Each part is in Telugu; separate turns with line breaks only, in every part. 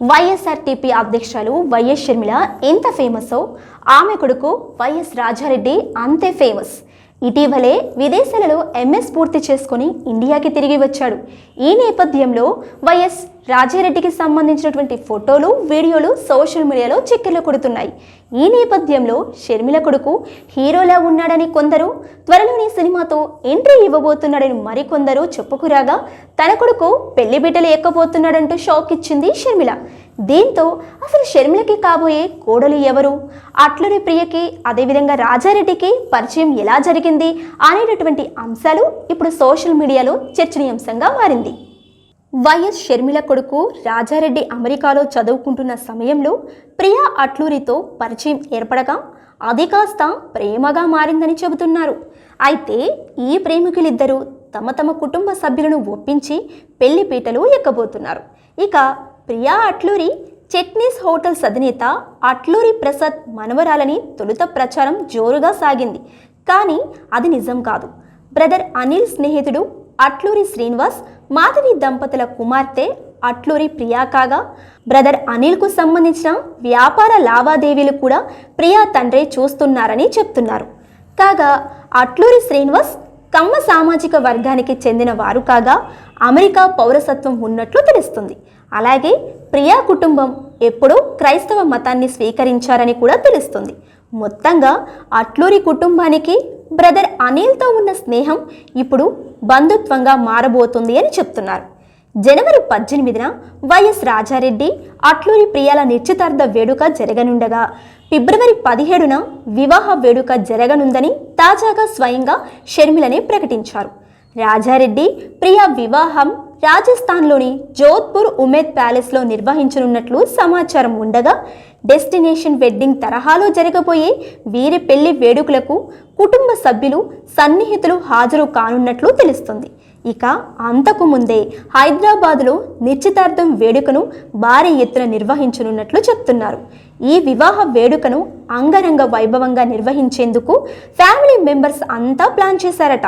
వైఎస్ఆర్టీపీ అధ్యక్షులు వైఎస్ షర్మిల ఎంత ఫేమసో ఆమె కొడుకు వైఎస్ రాజారెడ్డి అంతే ఫేమస్. ఇటీవలే విదేశాలలో ఎంఎస్ పూర్తి చేసుకొని ఇండియాకి తిరిగి వచ్చాడు. ఈ నేపథ్యంలో వైఎస్ రాజారెడ్డికి సంబంధించినటువంటి ఫోటోలు వీడియోలు సోషల్ మీడియాలో చక్కెర్లు కొడుతున్నాయి. ఈ నేపథ్యంలో షర్మిల కొడుకు హీరోలా ఉన్నాడని కొందరు త్వరలోనే సినిమాతో ఎంట్రీ ఇవ్వబోతున్నాడని మరికొందరు చెప్పుకురాగా తన కొడుకు పెళ్ళి బిడ్డలు ఎక్కబోతున్నాడంటూ షాక్ ఇచ్చింది షర్మిల. దీంతో అసలు షర్మిలకి కాబోయే కోడలు ఎవరు? అట్లూరి ప్రియకి అదేవిధంగా రాజారెడ్డికి పరిచయం ఎలా జరిగింది అనేటటువంటి అంశాలు ఇప్పుడు సోషల్ మీడియాలో చర్చనీయాంశంగా మారింది. వైఎస్ షర్మిల కొడుకు రాజారెడ్డి అమెరికాలో చదువుకుంటున్న సమయంలో ప్రియా అట్లూరితో పరిచయం ఏర్పడగా అది కాస్త ప్రేమగా మారిందని చెబుతున్నారు. అయితే ఈ ప్రేమికులిద్దరూ తమ తమ కుటుంబ సభ్యులను ఒప్పించి పెళ్ళి పీటలు ఎక్కబోతున్నారు. ఇక ప్రియా అట్లూరి చట్నీస్ హోటల్స్ అధినేత అట్లూరి ప్రసాద్ మనవరాలని తొలుత ప్రచారం జోరుగా సాగింది. కానీ అది నిజం కాదు. బ్రదర్ అనిల్ స్నేహితుడు అట్లూరి శ్రీనివాస్ మాధవి దంపతుల కుమార్తె అట్లూరి ప్రియా కాగా బ్రదర్ అనిల్కు సంబంధించిన వ్యాపార లావాదేవీలు కూడా ప్రియా తండ్రే చూస్తున్నారని చెప్తున్నారు. కాగా అట్లూరి శ్రీనివాస్ కమ్మ సామాజిక వర్గానికి చెందిన వారు కాగా అమెరికా పౌరసత్వం ఉన్నట్లు తెలుస్తుంది. అలాగే ప్రియా కుటుంబం ఎప్పుడూ క్రైస్తవ మతాన్ని స్వీకరించారని కూడా తెలుస్తుంది. మొత్తంగా అట్లూరి కుటుంబానికి బ్రదర్ అనిల్తో ఉన్న స్నేహం ఇప్పుడు బంధుత్వంగా మారబోతుంది అని చెప్తున్నారు. జనవరి పద్దెనిమిదిన వైఎస్ రాజారెడ్డి అట్లూరి ప్రియాల నిశ్చితార్థ వేడుక జరగనుండగా ఫిబ్రవరి పదిహేడున వివాహ వేడుక జరగనుందని తాజాగా స్వయంగా షర్మిలనే ప్రకటించారు. రాజారెడ్డి ప్రియా వివాహం రాజస్థాన్లోని జోధ్పూర్ ఉమేద్ ప్యాలెస్లో నిర్వహించనున్నట్లు సమాచారం ఉండగా డెస్టినేషన్ వెడ్డింగ్ తరహాలో జరగబోయే వీరి పెళ్ళి వేడుకలకు కుటుంబ సభ్యులు సన్నిహితులు హాజరు కానున్నట్లు తెలుస్తుంది. ఇక అంతకు ముందే హైదరాబాదులో నిశ్చితార్థం వేడుకను భారీ ఎత్తున నిర్వహించనున్నట్లు చెప్తున్నారు. ఈ వివాహ వేడుకను అంగరంగ వైభవంగా నిర్వహించేందుకు ఫ్యామిలీ మెంబర్స్ అంతా ప్లాన్ చేశారట.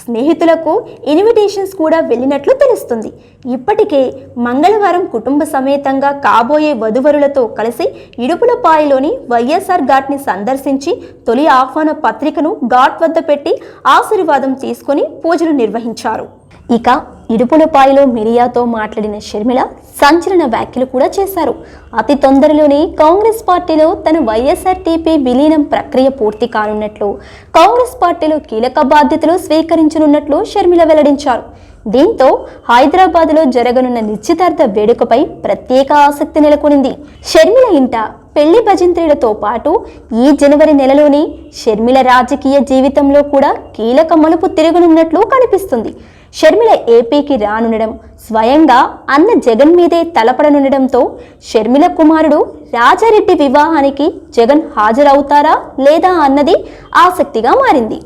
స్నేహితులకు ఇన్విటేషన్స్ కూడా వెళ్ళినట్లు తెలుస్తుంది. ఇప్పటికే మంగళవారం కుటుంబ సమేతంగా కాబోయే వధువరులతో కలిసి ఇడుపులపాయలోని వైఎస్ఆర్ ఘాట్ని సందర్శించి తొలి ఆహ్వాన పత్రికను ఘాట్ వద్ద పెట్టి ఆశీర్వాదం తీసుకొని పూజలు నిర్వహించారు. ఇక ఇడుపులపాయలో మీడియాతో మాట్లాడిన షర్మిల సంచలన వ్యాఖ్యలు కూడా చేశారు. అతి తొందరలోనే కాంగ్రెస్ పార్టీలో తన వైఎస్ఆర్టీపీ విలీనం ప్రక్రియ పూర్తి కానున్నట్లు కాంగ్రెస్ పార్టీలో కీలక బాధ్యతలు స్వీకరించనున్నట్లు షర్మిల వెల్లడించారు. దీంతో హైదరాబాద్లో జరగనున్న నిశ్చితార్థ వేడుకపై ప్రత్యేక ఆసక్తి నెలకొనింది. షర్మిల ఇంట పెళ్ళి భజంత్రీలతో పాటు ఈ జనవరి నెలలోనే షర్మిల రాజకీయ జీవితంలో కూడా కీలక మలుపు తిరగనున్నట్లు కనిపిస్తుంది. షర్మిల ఏపీకి రానుండడం స్వయంగా అన్న జగన్ మీదే తలపడనుండడంతో షర్మిల కుమారుడు రాజారెడ్డి వివాహానికి జగన్ హాజరవుతారా లేదా అన్నది ఆసక్తిగా మారింది.